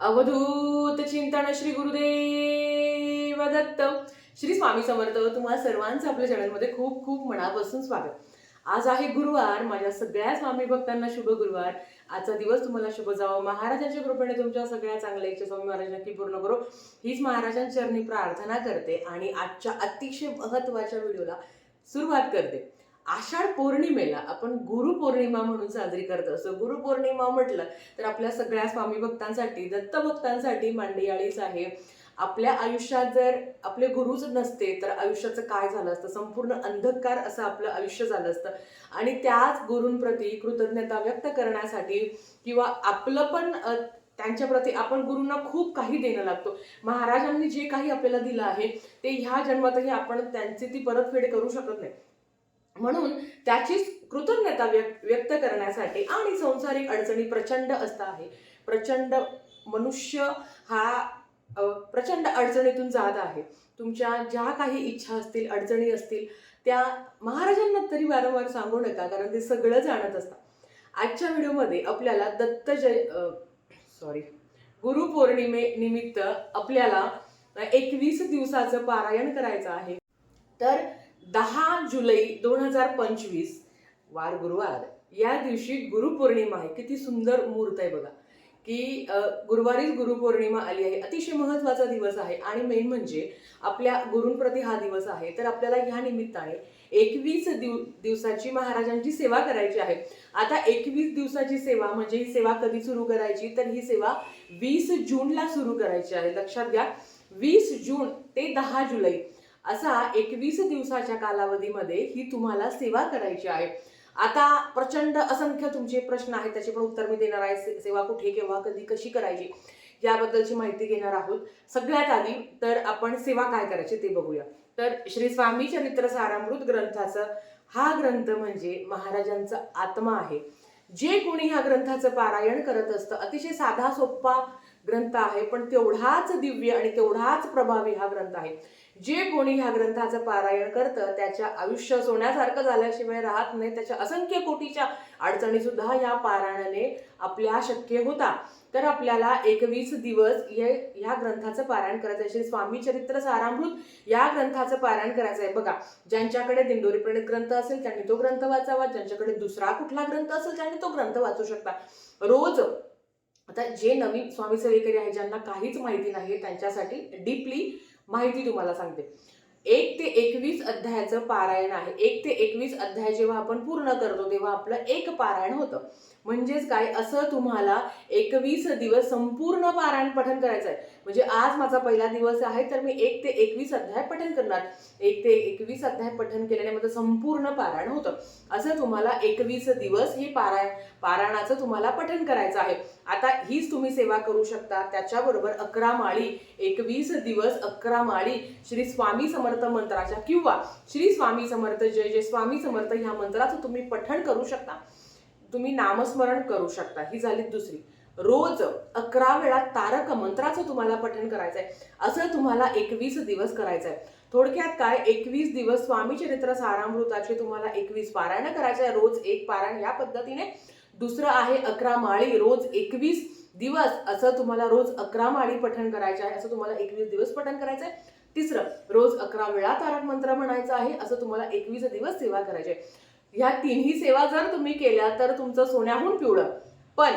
अवधूत चिंतन श्री गुरुदेव दत्त. श्री स्वामी समर्थ तुम्हाला सर्वांचं आपल्या चॅनलमध्ये खूप खूप मनापासून स्वागत. आज आहे गुरुवार माझ्या सगळ्या स्वामी भक्तांना शुभ गुरुवार. आजचा दिवस तुम्हाला शुभ जावं. महाराजांच्या कृपेने तुमच्या सगळ्या चांगल्या इच्छा स्वामी महाराज नक्की पूर्ण करो. हीच महाराजांच्या चरणी प्रार्थना करते आणि आजच्या अतिशय महत्त्वाच्या व्हिडिओला सुरुवात करते. आषाढ पौर्णिमेला आपण गुरुपौर्णिमा म्हणून साजरी करत. असतो गुरुपौर्णिमा म्हटलं तर आपल्या सगळ्या स्वामी भक्तांसाठी दत्तभक्तांसाठी मांडियाळीच आहे आपल्या आयुष्यात जर आपले गुरुच नसते तर आयुष्याचं काय झालं असतं? संपूर्ण अंधकार असं आपलं आयुष्य झालं असतं. आणि त्याच गुरूंप्रती कृतज्ञता व्यक्त करण्यासाठी किंवा आपलं पण त्यांच्याप्रती आपण गुरूंना खूप काही देणं लागतो. महाराजांनी जे काही आपल्याला दिलं आहे ते ह्या जन्मातही आपण त्यांची ती परतफेड करू शकत नाही. म्हणून त्याची कृतज्ञता व्यक्त व्यक्त करण्यासाठी आणि संसारिक अडचणी प्रचंड असता आहे. प्रचंड मनुष्य हा प्रचंड अडचणीतून जात आहे. तुमच्या ज्या काही इच्छा असतील अडचणी असतील त्या महाराजांना तरी वारंवार सांगू नका कारण ते सगळं जाणत असतात. आजच्या व्हिडिओमध्ये आपल्याला दत्त जय सॉरी गुरुपौर्णिमे निमित्त आपल्याला एकवीस दिवसाचं पारायण करायचं आहे. तर दहा जुलै दोन हजार पंचवीस वार गुरुवार. या दिवशी गुरुपौर्णिमा आहे. किती सुंदर मुहूर्त आहे बघा. की गुरुवारीच गुरुपौर्णिमा आली आहे. अतिशय महत्त्वाचा दिवस आहे. आणि मेन म्हणजे आपल्या गुरूंप्रती हा दिवस आहे. तर आपल्याला ह्या निमित्ताने एकवीस दिव दिवसाची महाराजांची सेवा करायची आहे. आता एकवीस दिवसाची सेवा म्हणजे ही सेवा कधी सुरू करायची? तर ही सेवा वीस जूनला सुरू करायची आहे. लक्षात घ्या. वीस जून ते दहा जुलै. असा एकवीस दिवसाच्या कालावधीमध्ये ही तुम्हाला सेवा करायची आहे. आता प्रचंड असंख्य तुमचे प्रश्न आहेत त्याचे पण उत्तर मी देणार आहे. सेवा कुठे केव्हा कधी कशी करायची याबद्दलची माहिती घेणार आहोत. सगळ्यात आधी तर आपण सेवा काय करायची ते बघूया. तर श्री स्वामी चरित्र सारामृत ग्रंथाचं हा ग्रंथ म्हणजे महाराजांचा आत्मा आहे. जे कोणी ह्या ग्रंथाचं पारायण करत असतं अतिशय साधा सोपा ग्रंथ आहे पण तेवढाच दिव्य आणि तेवढाच प्रभावी हा ग्रंथ आहे. जे कोणी ह्या ग्रंथाचं पारायण करतं त्याच्या आयुष्य सोन्यासारखं झाल्याशिवाय राहत नाही. त्याच्या असंख्य कोटीच्या अडचणी सुद्धा या पारायणाने आपल्या शक्य होता. तर आपल्याला एकवीस दिवस हे या ग्रंथाचं पारायण करायचं आहे श्री स्वामी चरित्र सारामृत या ग्रंथाचं पारायण करायचं आहे बघा ज्यांच्याकडे दिंडोरी प्रणित ग्रंथ असेल त्यांनी तो ग्रंथ वाचावा. ज्यांच्याकडे दुसरा कुठला ग्रंथ असेल त्यांनी तो ग्रंथ वाचू शकता. रोज आता जे नवीन स्वामी सेवेकरी आहे ज्यांना काहीच माहिती नाही त्यांच्यासाठी डीपली माहिती तुम्हाला सांगते. एक ते एकवीस अध्यायाचं पारायण आहे. एक ते एकवीस अध्याय जेव्हा आपण पूर्ण करतो तेव्हा आपलं एक पारायण होतं. म्हणजेच काय? असं तुम्हाला एकवीस दिवस संपूर्ण पारायण पठण करायचं आहे म्हणजे आज माझा पहिला दिवस आहे तर मी एक ते एकवीस अध्याय पठण करणार. एक ते एकवीस अध्याय पठण केल्याने माझं संपूर्ण पारायण होतं. असं तुम्हाला एकवीस दिवस हे पारायण पारायणाचं तुम्हाला पठण करायचं आहे. आता हीच तुम्ही सेवा करू शकता. त्याच्याबरोबर अकरा माळी एकवीस दिवस अकरा माळी श्री स्वामी समर्थ मंत्राच्या किंवा श्री स्वामी समर्थ जय जय स्वामी समर्थ ह्या मंत्राचं तुम्ही पठण करू शकता. तुम्ही नामस्मरण करू शकता. ही झाली दुसरी. रोज अकरा वेळा तारक मंत्राचं तुम्हाला पठण करायचं आहे असं तुम्हाला एकवीस दिवस करायचं आहे थोडक्यात काय? एकवीस दिवस स्वामी चरित्र सारामृताचे तुम्हाला एकवीस पारायण करायचंय. आहे रोज एक पारायण या पद्धतीने. दुसरं आहे अकरा माळी. रोज एकवीस दिवस असं तुम्हाला रोज अकरा माळी पठण करायचं आहे असं तुम्हाला एकवीस दिवस पठण करायचं आहे तिसरं रोज अकरा वेळा तारक मंत्र म्हणायचं आहे. असं तुम्हाला एकवीस दिवस सेवा करायची आहे ह्या तिन्ही सेवा जर तुम्ही केल्या तर तुमचं सोन्याहून पिवळं. पण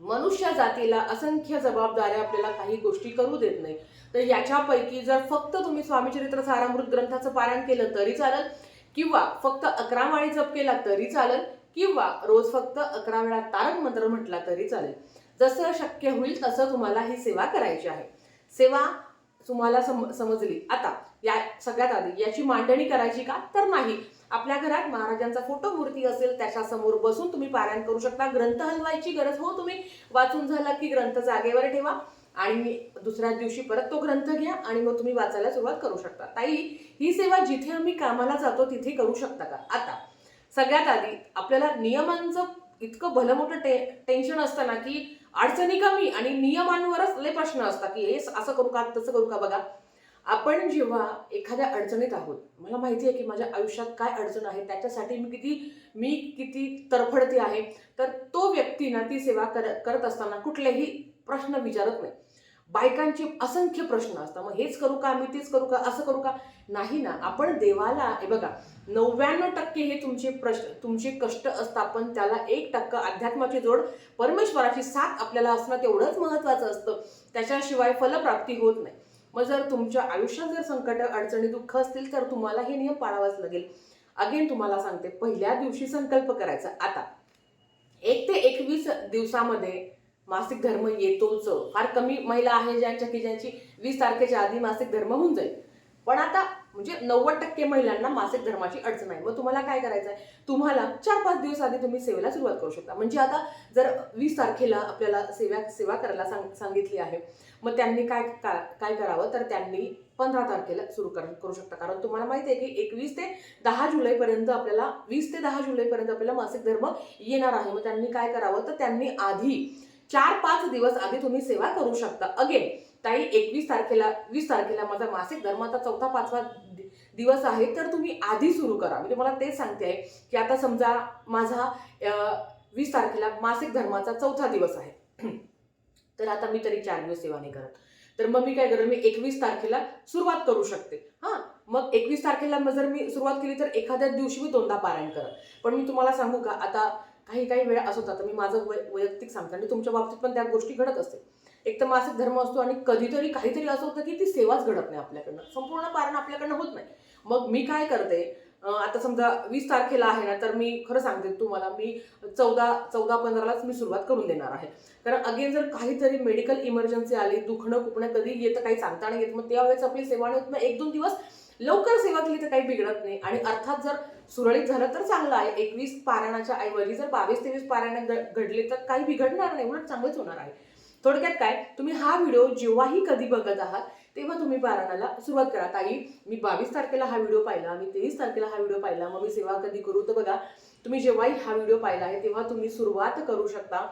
मनुष्य जातीला असंख्य जबाबदाऱ्या आपल्याला काही गोष्टी करू देत नाही. तर याच्यापैकी जर फक्त तुम्ही स्वामीचरित्र सारामृत ग्रंथाचं पारायण केलं तरी चालेल किंवा फक्त अकरा माळी जप केला तरी चालेल किंवा रोज फक्त अकरा वेळा तारक मंत्र म्हटला तरी चालेल. जसं शक्य होईल तसं तुम्हाला ही सेवा करायची आहे. सेवा तुम्हाला सम समजली. आता या सगळ्यात आधी याची मांडणी करायची का? तर नाही. आपल्या घरात महाराजांचा फोटो मूर्ती असेल त्याच्यासमोर बसून तुम्ही पारायण करू शकता. ग्रंथ हलवायची गरज हो तुम्ही. वाचून झाला की ग्रंथ जागेवर ठेवा. आणि दुसऱ्या दिवशी परत तो ग्रंथ घ्या आणि मग तुम्ही वाचायला सुरुवात करू शकता. ताई ही सेवा जिथे आम्ही कामाला जातो तिथे करू शकता का? आता सगळ्यात आधी आपल्याला नियमांचं इतकं भलं मोठं टे टेन्शन असतं ना की अडचणी कमी आणि नियमांवरच लय प्रश्न असतात की हे असं करू का तसं करू का बघा. आपण जेव्हा एखाद्या अडचणीत आहोत मला माहिती आहे की माझ्या आयुष्यात काय अडचण आहे त्याच्यासाठी मी किती मी किती तरफडते आहे तर तो व्यक्ती ना ती सेवा कर करत असताना कुठलेही प्रश्न विचारत नाही. बायकांचे असंख्य प्रश्न असतात मग हेच करू का मी तेच करू का असं करू का? नाही ना आपण देवाला हे बघा नव्याण्णव टक्के हे तुमचे प्रश्न तुमचे कष्ट असतात पण त्याला एक टक्का अध्यात्माची जोड परमेश्वराची साथ आपल्याला असणं तेवढंच महत्त्वाचं असतं. त्याच्याशिवाय फलप्राप्ती होत नाही. मग जर तुमच्या आयुष्यात जर संकट अडचणी दुःख असतील तर तुम्हाला हे नियम पाळावाच लागेल. अगेन तुम्हाला सांगते पहिल्या दिवशी संकल्प करायचा. आता एक ते एकवीस दिवसामध्ये मासिक धर्म येतोच. फार कमी महिला आहे ज्यांच्या की ज्यांची वीस तारखेच्या आधी मासिक धर्म होऊन जाईल. पण आता म्हणजे नव्वद टक्के महिलांना मासिक धर्माची अडचण आहे. मग तुम्हाला काय करायचं आहे तुम्हाला चार पाच दिवस आधी तुम्ही सेवेला सुरुवात करू शकता. म्हणजे आता जर वीस तारखेला आपल्याला सेवा सेवा करायला सांग सांगितली आहे मग त्यांनी काय का- काय करावं? तर त्यांनी पंधरा तारखेला सुरू कर करू शकता. कारण तुम्हाला माहिती आहे की एकवीस ते दहा जुलैपर्यंत आपल्याला वीस ते दहा जुलैपर्यंत आपल्याला मासिक धर्म येणार आहे. मग त्यांनी काय करावं? तर त्यांनी आधी चार पाच दिवस आधी तुम्ही सेवा करू शकता. अगेन ताई एकवीस तारखेला वीस तारखेला माझा मासिक धर्माचा चौथा पाचवा दिवस आहे तर तुम्ही आधी सुरू करा. म्हणजे मी तुम्हाला तेच सांगते आहे की आता समजा माझा वीस तारखेला मासिक धर्माचा चौथा दिवस आहे. तर आता मी तरी चार दिवस सेवा नाही करत. तर मग मी काय करेन मी एकवीस तारखेला सुरुवात करू शकते. हां मग एकवीस तारखेला मग जर मी सुरुवात केली तर एखाद्या दिवशी मी दोनदा पारायण करत. पण मी तुम्हाला सांगू का आता काही काही वेळा असं होतं आता मी माझं वै वैयक्तिक सांगते आणि तुमच्या बाबतीत पण त्या गोष्टी घडत असते एक तर मासिक धर्म असतो आणि कधीतरी काहीतरी असं होतं की ती सेवाच घडत नाही आपल्याकडनं. संपूर्ण पारण आपल्याकडनं होत नाही. मग मी काय करते? आता समजा वीस तारखेला आहे ना तर मी खरं सांगते तुम्हाला मी चौदा चौदा पंधरालाच मी सुरुवात करून देणार आहे. कारण अगेन जर काहीतरी मेडिकल इमर्जन्सी आली दुखणं खुपणं कधी येतं काही सांगता नाही येत मग त्यावेळेस आपली सेवा नाही होत मग एक दोन दिवस लवकर सेवा केली तर काही बिघडत नाही. आणि अर्थात जर सुरळीत झालं तर चांगलं आहे. एकवीस पारायणाच्या ऐवजी जर बावीस तेवीस पारायण घडले तर काही बिघडणार नाही. उलट चांगलंच होणार आहे. थोडक्यात काय? तुम्ही हा व्हिडिओ जेव्हाही कधी बघत आहात तेव्हा तुम्ही पारायणाला सुरुवात करा. ताई मी बावीस तारखेला हा व्हिडिओ पाहिला मी तेवीस तारखेला हा व्हिडिओ पाहिला मग मी सेवा कधी करू? तर बघा तुम्ही जेव्हाही हा व्हिडिओ पाहिला आहे तेव्हा तुम्ही सुरुवात करू शकता.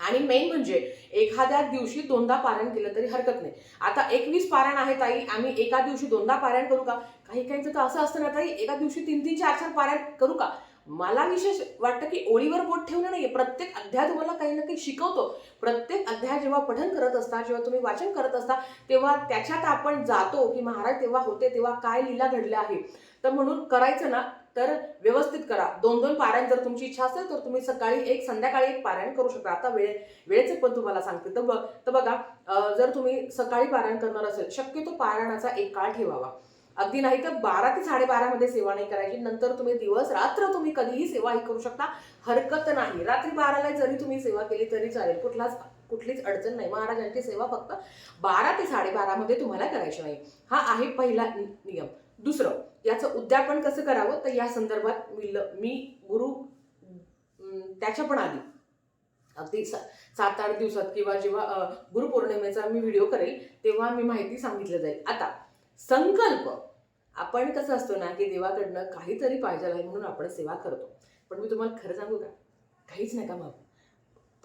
आणि मेन म्हणजे एखाद्या दिवशी दोनदा पारायण केलं तरी हरकत नाही. आता एकवीस पारायण आहे ताई आम्ही एका दिवशी दोनदा पारायण करू का? काही काहींचं तर असं असतं ना ताई एका दिवशी तीन तीन चार चार पारायण करू का? मला विशेष वाटतं की ओळीवर बोट ठेवणं आहे प्रत्येक अध्याय तुम्हाला काही ना काही शिकवतो. प्रत्येक अध्याय जेव्हा पठन करत असता जेव्हा तुम्ही वाचन करत असता तेव्हा त्याच्यात आपण जातो की महाराज तेव्हा होते तेव्हा काय लीला घडल्या आहे. तर म्हणून करायचं ना तर व्यवस्थित करा. दोन दोन पारायण जर तुमची इच्छा असेल तर तुम्ही सकाळी एक संध्याकाळी एक पारायण करू शकता. आता वेळ वेळेचे पण तुम्हाला सांगते. तर बघ तर बघा जर तुम्ही सकाळी पारायण करणार असेल शक्यतो पारायणाचा एक काळ ठेवावा. अगदी नाही तर बारा ते साडेबारामध्ये सेवा नाही करायची. नंतर तुम्ही दिवस रात्र तुम्ही कधीही सेवा ही करू शकता. हरकत नाही. रात्री बाराला जरी तुम्ही सेवा केली तरी चालेल. कुठलाच कुठलीच अडचण नाही. महाराजांची सेवा फक्त बारा ते साडेबारामध्ये तुम्हाला करायची नाही. हा आहे पहिला नियम. दुसरं याचं उद्यापन कसं करावं? तर या संदर्भात मी ल- मी गुरु त्याच्या पण आधी. अगदी सा- सात आठ दिवसात किंवा जेव्हा गुरुपौर्णिमेचा मी व्हिडिओ करेल तेव्हा मी माहिती सांगितलं जाईल. आता संकल्प. आपण कसं असतो ना की देवाकडनं काहीतरी पाहिजे आहे म्हणून आपण सेवा करतो. पण मी तुम्हाला खरं सांगू का? काहीच नका मागू.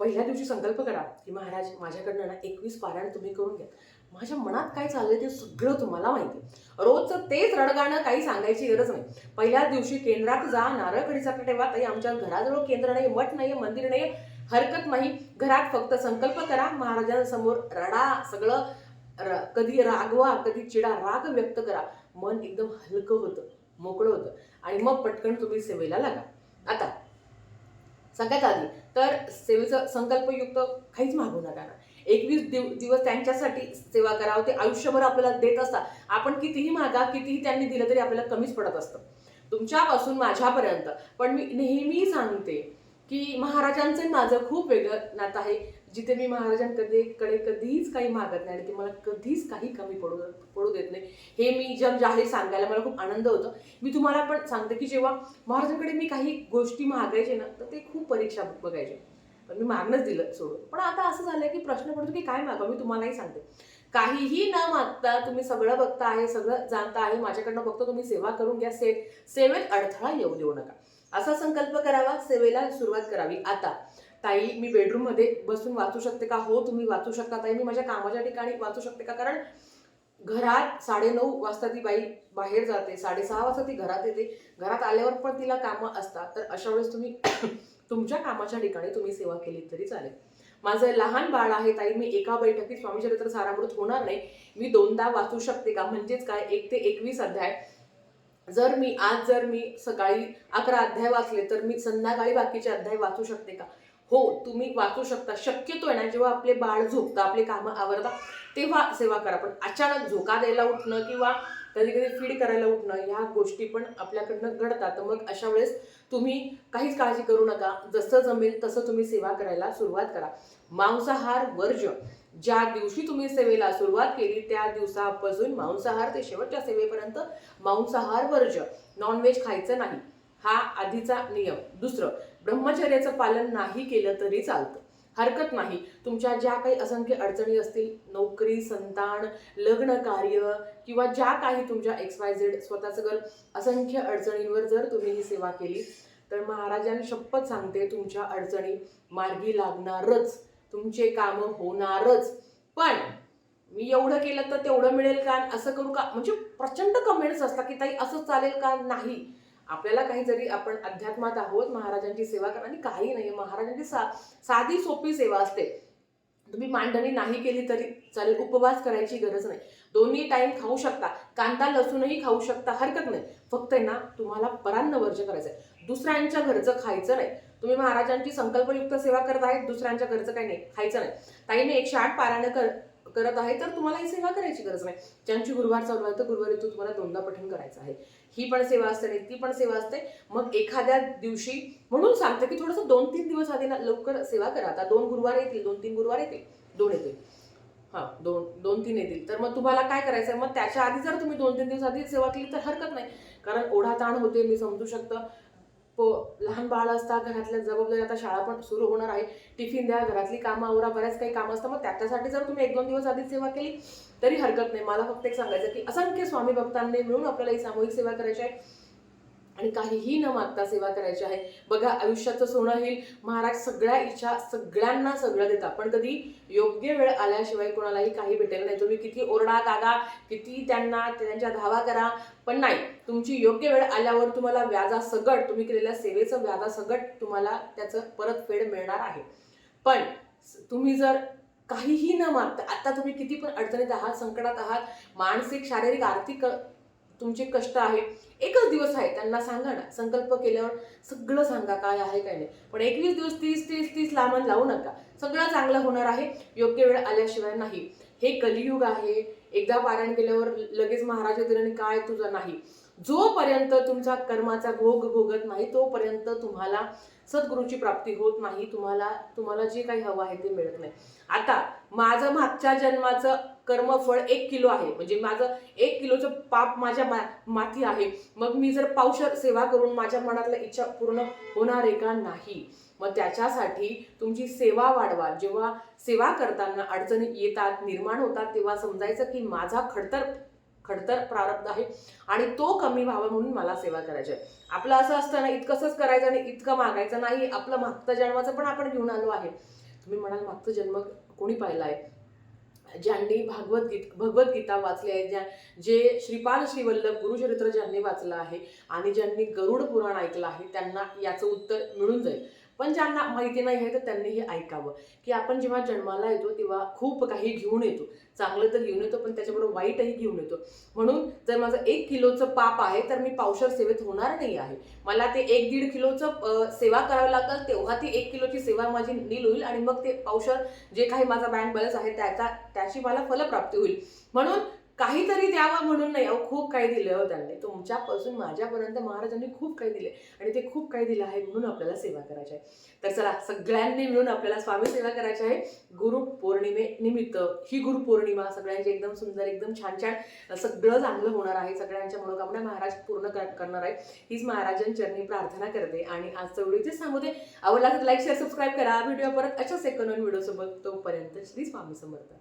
पहिल्या दिवशी संकल्प करा की महाराज माझ्याकडनं ना एकवीस पारायण तुम्ही करून घ्या. माझ्या मनात काय चाललंय ते सगळं तुम्हाला माहिती रोजचं तेच रडगाणं काही सांगायची गरज नाही. पहिल्या दिवशी केंद्रात जा नारळ कडीचा ठेवा ताई आमच्या घराजवळ केंद्र नाही मठ नाही मंदिर नाही हरकत नाही. घरात फक्त संकल्प करा महाराजांसमोर रडा सगळं र- कधी रागवा कधी चिडा राग व्यक्त करा. मन एकदम हलकं होतं मोकळं होतं. आणि मग पटकन तुम्ही सेवेला लागा. आता सगळ्यात आधी तर सेवेचं संकल्पयुक्त काहीच मागू नका ना. एकवीस दिव दिवस त्यांच्यासाठी सेवा करावं ते आयुष्यभर आपल्याला देत असतात. आपण कितीही मागा कितीही त्यांनी दिलं तरी आपल्याला कमीच पडत असतं. तुमच्यापासून माझ्यापर्यंत. पण मी नेहमी सांगते की महाराजांचं माझं खूप वेगळं नातं आहे. जिथे मी महाराजांकडे कडे कधीच काही मागत नाही आणि ते मला कधीच काही कमी पडू पडू देत नाही. हे मी जग जाहीर सांगायला मला खूप आनंद होतो. मी तुम्हाला पण सांगते की जेव्हा महाराजांकडे मी काही गोष्टी मागायचे ना तर ते खूप परीक्षा बघायचे. पण मी मागणंच दिलं सोडून. पण आता असं झालंय की प्रश्न पडतो की काय मागा मी तुम्हालाही सांगते. काहीही न मागता तुम्ही सगळं बघता आहे सगळं जाणता आहे माझ्याकडनं फक्त तुम्ही सेवा करून घ्या. से सेवेत अडथळा येऊ देऊ नका. असा संकल्प करावा सेवेला सुरुवात करावी. आता ताई मी बेडरूममध्ये बसून वाचू शकते का? हो तुम्ही वाचू शकता ताई. मी माझ्या कामाच्या ठिकाणी वाचू शकते का? कारण घरात साडेनऊ वाजता ती बाई बाहेर जाते साडेसहा वाजता ती घरात येते. घरात आल्यावर पण तिला कामं असतात. तर अशा वेळेस तुम्ही तुमच्या कामाच्या ठिकाणी तुम्ही सेवा केली तरी चालेल. माझं लहान बाळ आहे ताई. मी एका बैठकीत स्वामीचरित्र सारामृत होणार नाही. मी दोनदा वाचू शकते का? म्हणजेच काय? एक ते एकवीस अध्याय. जर मी आज जर मी सकाळी अकरा अध्याय वाचले तर मी संध्याकाळी बाकीचे अध्याय वाचू शकते का? हो तुम्ही वाचू शकता. शक्यतो आहे ना जेव्हा आपले बाळ झोपतं आपले कामं आवरता तेव्हा सेवा करा. पण अचानक झोका द्यायला उठणं किंवा कधी कधी फीड करायला उठणं ह्या गोष्टी पण आपल्याकडनं घडतात. तर मग अशा वेळेस तुम्ही काहीच काळजी करू नका. जसं जमेल तसं तुम्ही सेवा करायला सुरुवात करा. मांसाहार वर्ज ज्या दिवशी तुम्ही सेवेला सुरुवात केली त्या दिवसापासून मांसाहार ते शेवटच्या सेवेपर्यंत मांसाहार वर्ज नॉनव्हेज खायचं नाही. हा आधीचा नियम. दुसरं ब्रह्मचर्याचं पालन नाही केलं तरी चालतं. हरकत नाही. तुमच्या ज्या काही असंख्य अडचणी असतील नोकरी संतान लग्न कार्य किंवा ज्या काही तुमच्या एक्स वाय झेड स्वतःचं घर असंख्य अडचणींवर जर तुम्ही ही सेवा केली तर महाराजांनी शपथ सांगते तुमच्या अडचणी मार्गी लागणारच. तुमचे कामं होणारच. पण मी एवढं केलं तर तेवढं मिळेल का? असं करू का? म्हणजे प्रचंड कमेंट्स असतात की ताई असं चालेल का? नाही. आपल्याला काही जरी आपण अध्यात्मात आहोत महाराजांची सेवा करा. आणि काही नाही महाराजांची सा साधी सोपी सेवा असते. तुम्ही मांडणी नाही केली तरी चालेल उपवास करायची गरज नाही. दोन्ही टाईम खाऊ शकता. कांदा लसूणही खाऊ शकता हरकत नाही. फक्त आहे ना तुम्हाला परान्न वर्ज करायचं आहे दुसऱ्यांच्या घरचं खायचं नाही. तुम्ही महाराजांची संकल्पयुक्त सेवा करत आहेत दुसऱ्यांच्या घरचं काही नाही खायचं नाही. ताईने एकशे आठ पारायण कर. करत आहे तर तुम्हाला ही सेवा करायची गरज नाही. ज्यांची गुरुवार चालू आहे तर गुरुवारी तू तुम्हाला दोनदा पठण करायचं आहे. ही पण सेवा असते आणि ती पण सेवा असते. मग एखाद्या दिवशी म्हणून सांगते की थोडंसं दोन तीन दिवस आधी ना लवकर सेवा करा. आता दोन गुरुवार येतील दोन तीन गुरुवार येतील दोन येतील. हां दोन दोन तीन येतील. तर मग तुम्हाला काय करायचं आहे मग त्याच्या आधी जर तुम्ही दोन तीन दिवस आधी सेवा केली तर हरकत नाही. कारण ओढा ताण होते मी समजू शकतं. प- लहान बाळ असतात घरातल्या जबाबदारी आता शाळा पण सुरू होणार आहे. टिफिन द्या घरातली कामं आवरा बऱ्याच काही कामं असतात. मग त्याच्यासाठी जर तुम्ही एक दोन दिवस आधीच सेवा केली तरी हरकत नाही. मला फक्त एक सांगायचं की असंख्य स्वामी भक्तांनी मिळून आपल्याला ही सामूहिक सेवा करायची आहे. आणि काहीही न मागता सेवा करायची आहे. बघा आयुष्याचं सोनं होईल महाराज सगळ्या इच्छा सगळ्यांना सगळं देतात. पण कधी योग्य वेळ आल्याशिवाय कोणालाही काही भेटेल नाही. तुम्ही किती ओरडा गागा किती त्यांना त्यांच्या धावा करा. पण नाही तुमची योग्य वेळ आल्यावर तुम्हाला व्याजासकट तुम्ही केलेल्या सेवेचं व्याजासकट तुम्हाला त्याचं परतफेड मिळणार आहे. पण तुम्ही जर काहीही न मागता आता तुम्ही किती पण अडचणीत आहात संकटात आहात मानसिक शारीरिक आर्थिक तुमचे कष्ट आहे. एकच दिवस आहे. त्यांना सांगा ना. संकल्प केल्यावर सगळं सांगा काय आहे काय नाही. पण एकवीस दिवस तीस तीस तीस लांबण लावू नका. सगळं चांगलं होणार आहे. योग्य वेळ आल्याशिवाय नाही. हे कलियुग आहे. एकदा पारायण केल्यावर लगेच महाराज येतील काय तुझं नाही. जोपर्यंत तुमचा कर्माचा भोग भोगत नाही तोपर्यंत तुम्हाला सद्गुरूची प्राप्ती होत नाही. तुम्हाला तुम्हाला जे काही हवं आहे ते मिळत नाही. आता माझं मागच्या जन्माचं कर्मफळ एक किलो आहे. म्हणजे माझं एक किलोचं पाप माझ्या मा माथी आहे. मग मी जर पावशर सेवा करून माझ्या मनातल्या इच्छा पूर्ण होणार आहे का नाही? मग त्याच्यासाठी तुमची सेवा वाढवा. जेव्हा सेवा करताना अडचणी येतात निर्माण होतात तेव्हा समजायचं की माझा खडतर खडतर प्रारब्ध आहे आणि तो कमी व्हावा म्हणून मला सेवा करायची आहे. आपलं असं असतं ना इतकंसंच करायचं आणि इतकं मागायचं नाही. आपलं मागचं जन्माचं पण आपण घेऊन आलो आहे. तुम्ही म्हणाल मागचं जन्म कोणी पाहिला आहे ज्यांनी भागवत गीत भगवद्गीता वाचली आहे ज्या जे श्रीपाल श्रीवल्लभ गुरुचरित्र ज्यांनी वाचलं आहे आणि ज्यांनी गरुड पुराण ऐकलं आहे त्यांना याचं उत्तर मिळून जाईल. पण ज्यांना माहिती नाही आहे तर त्यांनी हे ऐकावं. की आपण जेव्हा जन्माला येतो तेव्हा खूप काही घेऊन येतो. चांगलं तर घेऊन येतो पण त्याच्याबरोबर वाईटही घेऊन येतो. म्हणून जर माझं एक किलोचं पाप आहे तर मी पावशर सेवेत होणार नाही आहे. मला ते एक दीड किलोचं सेवा करावं लागेल तेव्हा ती एक किलोची सेवा माझी नील होईल आणि मग ते पावशर जे काही माझा बँक बॅलन्स आहे त्याचा त्याची मला फलप्राप्ती होईल. म्हणून काहीतरी द्यावं म्हणून नाही. अहो खूप काही दिलं हो त्यांनी. तुमच्यापासून माझ्यापर्यंत महाराजांनी खूप काही दिले आणि ते खूप काही दिलं आहे म्हणून आपल्याला सेवा करायची आहे. तर चला सगळ्यांनी मिळून आपल्याला स्वामी सेवा करायची आहे. गुरु पौर्णिमेनिमित्त ही गुरु पौर्णिमा सगळ्यांची एकदम सुंदर एकदम छान छान सगळं चांगलं होणार आहे. सगळ्यांच्या मनोकामना महाराज पूर्ण करणार आहे हीच महाराजांचरणी प्रार्थना करते. आणि आजचं व्हिडिओ इथेच सांगू दे आवडला तर लाईक शेअर सबस्क्राईब करा. व्हिडिओ परत अशाच एक नवीन व्हिडिओ सोबत तोपर्यंत श्री स्वामी समर्थ.